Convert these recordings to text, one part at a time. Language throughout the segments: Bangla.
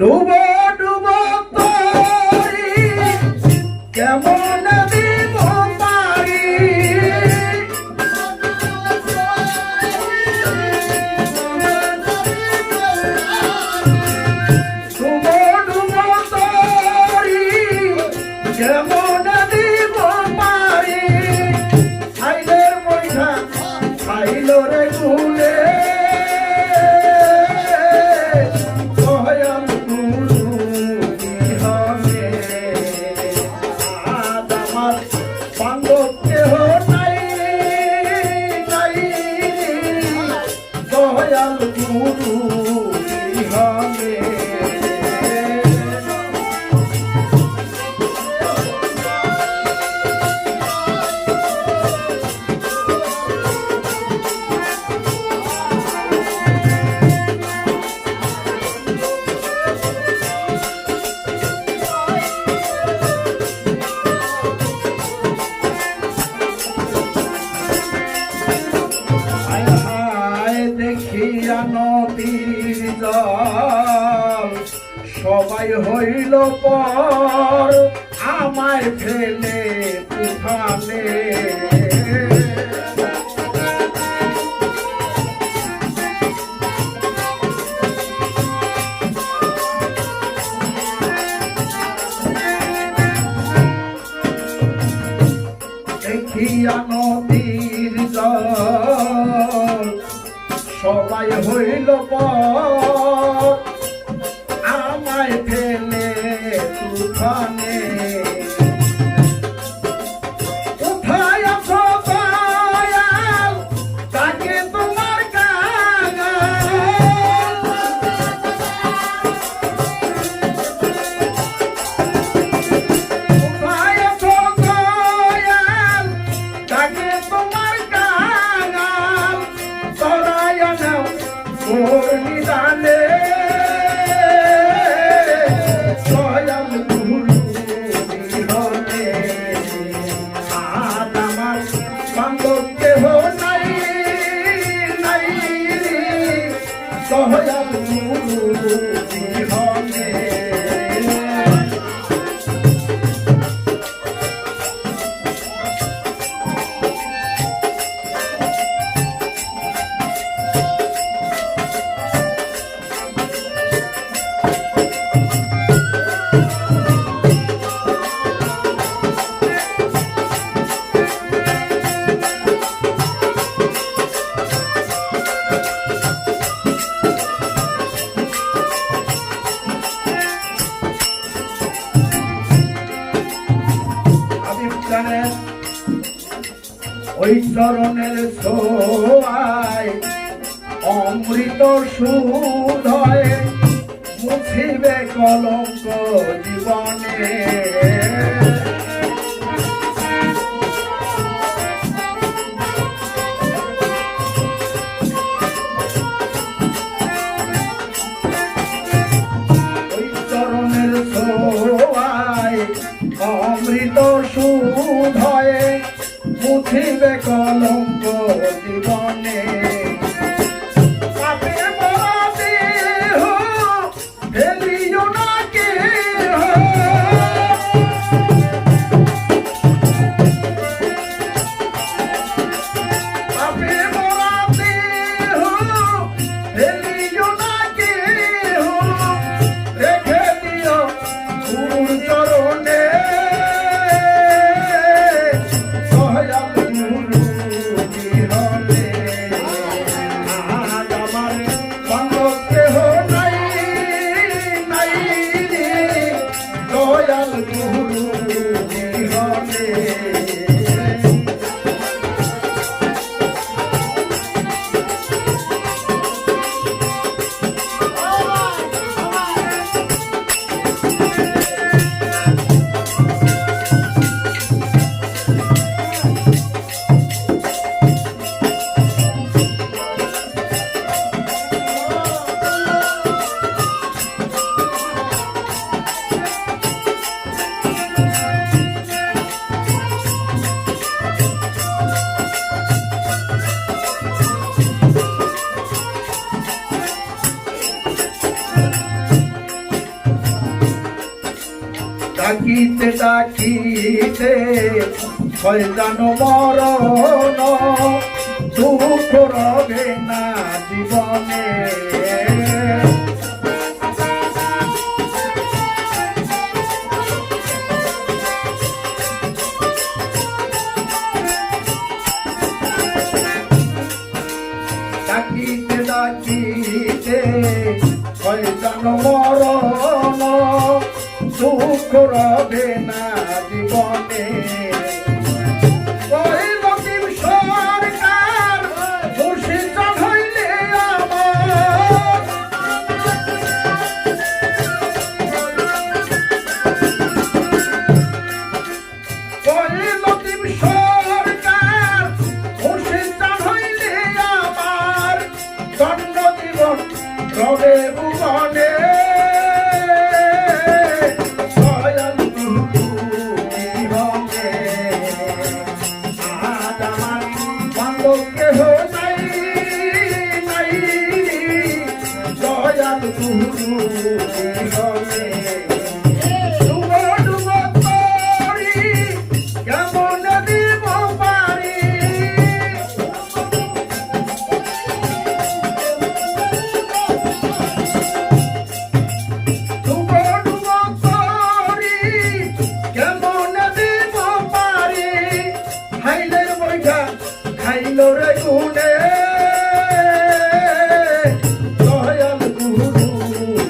No hubo দয়াল গুরু বিহারে I নদীর সবাই হইল পর আমায় ফেলে উঠানে দেখিয়া নদীর সবাই হইল আমায় ফেলে তুফানে চরণে ওই চরণের সোয়ায় অমৃত সুধয় হয় মুছিবে কলঙ্ক জীবনে। কলম চাকিতে চাকিতে শয়তান মরণ দুঃখ রবে না জীবনে। মনে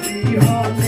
heart.